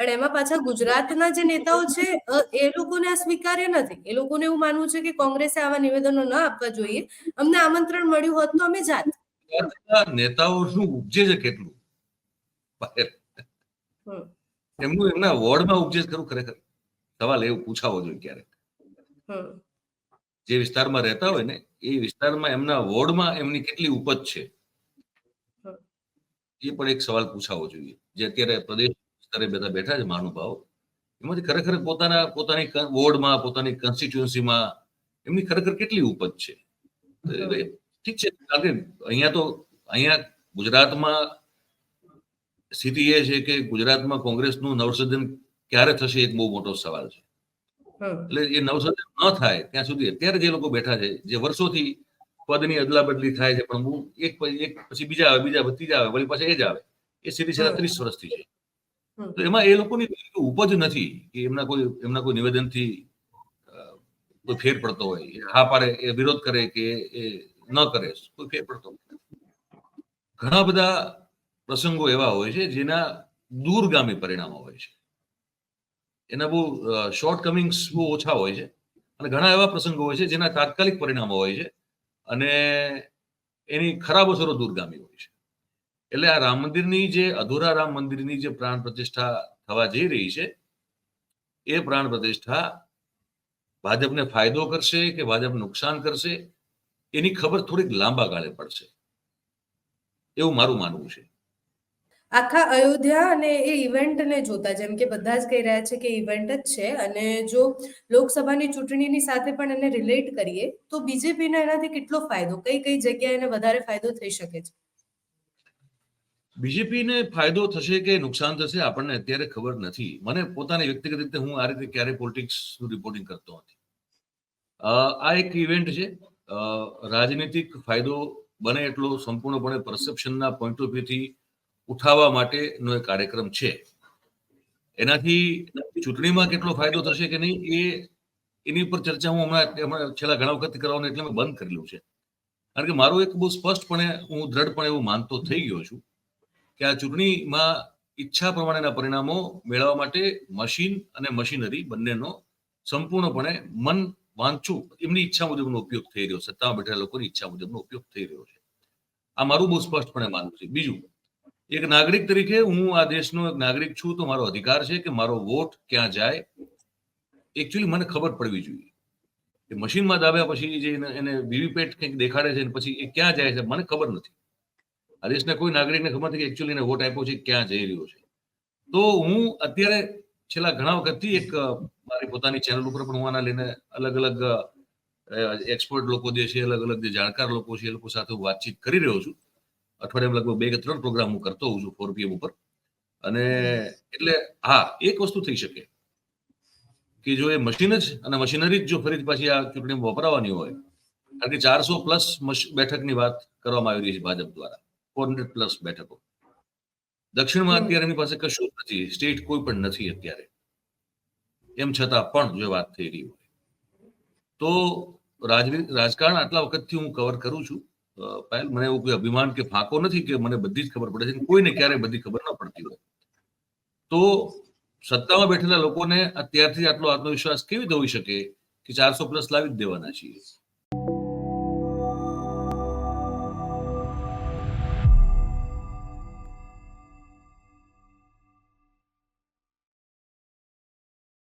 પણ એમાં પાછા ગુજરાતના જે નેતાઓ છે એ લોકોને આ સ્વીકાર્ય નથી. એ લોકોને એવું માનવું છે કે કોંગ્રેસે આવા નિવેદનો ન આપવા જોઈએ. અમને આમંત્રણ મળ્યું હોત તો અમે જાત. નેતાઓનું ઉપજે છે કેટલું? એમનું એમના વોર્ડમાં ઉપજે ખરું ખરેખર? સવાલ એવું પૂછાવો જોઈએ ક્યારેક. જે વિસ્તારમાં રહેતા હોય ને એ વિસ્તારમાં એમના વોર્ડમાં એમની કેટલી ઉપજ છે? એ પણ એક સવાલ પૂછાવો જોઈએ. જે અત્યારે પ્રદેશ સ્તરે બધા બેઠા છે મહાનુભાવ. એમાંથી ખરેખર પોતાના પોતાની વોર્ડમાં પોતાની કોન્સ્ટિટ્યુઅન્સીમાં એમની ખરેખર કેટલી ઉપજ છે? ઠીક છે કારણ કે અહીંયા તો અહીંયા ગુજરાતમાં સ્થિતિ એ છે કે ગુજરાતમાં કોંગ્રેસનું નવસર્જન ક્યારે થશે એક બહુ મોટો સવાલ છે. એટલે એ નવસર્જન ન થાય ત્યાં સુધી અત્યારે જે લોકો બેઠા છે જે વર્ષોથી પદની અદલા બદલી થાય છે પણ હું એક પછી એક પછી બીજા આવે બીજા ત્રીજા આવે વળી પાછા એ જ આવે. એ સ્થિતિ છેલ્લા. ત્રીસ વર્ષથી છે. તો એમાં એ લોકોની ઉપજ નથી કે એમના કોઈ એમના કોઈ નિવેદનથી કોઈ ફેર પડતો હોય. હા પાડે, એ વિરોધ કરે કે એ ન કરે, કોઈ ફેર પડતો ઘણા બધા પ્રસંગો એવા હોય છે જેના દૂરગામી પરિણામો હોય છે. એના બહુ શોર્ટ કમિંગ્સ બહુ ઓછા હોય છે. અને ઘણા એવા પ્રસંગો હોય છે જેના તાત્કાલિક પરિણામો હોય છે. અને એની ખરાબ અસરો દૂરગામી હોય છે. એટલે આ રામ મંદિરની જે અધૂરા રામ મંદિરની જે પ્રાણ પ્રતિષ્ઠા થવા જઈ રહી છે, એ પ્રાણ પ્રતિષ્ઠા ભાજપને ફાયદો કરશે કે ભાજપ નુકસાન કરશે? એની ખબર થોડીક લાંબા ગાળે પડશે. એવું મારું માનવું છે. આખા અયોધ્યા અને એ ઇવેન્ટને જોતા, જેમ કે બધા જ કહી રહ્યા છે કે ઇવેન્ટ જ છે, અને જો લોકસભાની ચૂંટણીની સાથે પણ એને રિલેટ કરીએ, તો બીજેપીને એનાથી કેટલો ફાયદો? કઈ કઈ જગ્યાએ એને વધારે ફાયદો થઈ શકે છે? બીજેપીને ફાયદો થશે કે નુકસાન થશે આપણને અત્યારે ખબર નથી. મને પોતાને વ્યક્તિગત રીતે હું આ રીતે ક્યારે પોલિટિક્સનું રિપોર્ટિંગ કરતો નથી. આ એક ઇવેન્ટ છે. રાજનીતિક ફાયદો બને એટલો સંપૂર્ણપણે પરસેપ્શનના પોઈન્ટ ઓફ વ્યૂથી ઉઠાવવા માટેનો એક કાર્યક્રમ છે. એનાથી ચૂંટણીમાં કેટલો ફાયદો થશે કે નહીં એ એની ઉપર ચર્ચા હું હમણાં છેલ્લા ઘણા વખતથી કરવાનું એટલે મેં બંધ કરેલું છે. કારણ કે મારું એક બહુ સ્પષ્ટપણે હું દ્રઢપણે એવું માનતો થઈ ગયો છું. કે આ ચૂંટણીમાં ઈચ્છા પ્રમાણેના પરિણામો મેળવવા માટે મશીન અને મશીનરી બંનેનો સંપૂર્ણપણે મન વાંચું એમની ઈચ્છા મુજબનો ઉપયોગ થઈ રહ્યો સત્તામાં બેઠેલા લોકોની ઈચ્છા મુજબનો ઉપયોગ થઈ રહ્યો છે. આ મારું બહુ સ્પષ્ટપણે માનવું છે. બીજું, એક નાગરિક તરીકે હું આ દેશનો એક નાગરિક છું તો મારો અધિકાર છે કે મારો વોટ ક્યાં જાય? એકચ્યુઅલી મને ખબર પડવી જોઈએ. કે મશીનમાં દાબ્યા પછી જે એને વીવીપેટ કંઈક દેખાડે છે પછી એ ક્યાં જાય છે મને ખબર નથી. આ દેશના કોઈ નાગરિકને ખબર નથી કે એકચ્યુઅલી એને વોટ આપ્યો છે, ક્યાં જઈ રહ્યો છે. તો હું અત્યારે છેલ્લા ઘણા વખતથી એક મારી પોતાની ચેનલ ઉપર પણ હું આના લઈને અલગ અલગ એક્સપર્ટ લોકો જે છે, અલગ અલગ જે જાણકાર લોકો છે, એ લોકો સાથે હું વાતચીત કરી રહ્યો છું. અઠવાડિયામાં લગભગ બે કે ત્રણ પ્રોગ્રામ હું કરતો હોઉં છું ફોર પીએમ ઉપર. અને એટલે, હા, એક વસ્તુ થઈ શકે. કે જો એ મશીન જ, અને મશીનરી જ જો ફરી પાછી આ ચૂંટણીમાં વપરાવાની હોય, કારણ કે ચારસો પ્લસ બેઠકની વાત કરવામાં આવી રહી છે ભાજપ દ્વારા. ફોર હંડ્રેડ પ્લસ બેઠકો. દક્ષિણમાં અત્યારે એની પાસે કશું જ નથી. સ્ટેટ કોઈ પણ નથી અત્યારે. એમ છતાં પણ જો વાત થઈ રહી હોય. તો રાજકારણ આટલા વખતથી હું કવર કરું છું. પાયલ મને એવું કોઈ અભિમાન કે ફાંકો નથી કે મને બધી જ ખબર પડે છે કોઈને ક્યારેય બધી ખબર ન પડતી હોય. તો સત્તામાં બેઠેલા લોકોને અત્યારથી આટલો આત્મવિશ્વાસ કેવી રીતે હોઈ શકે કે ચારસો પ્લસ લાવી જ દેવાના છીએ?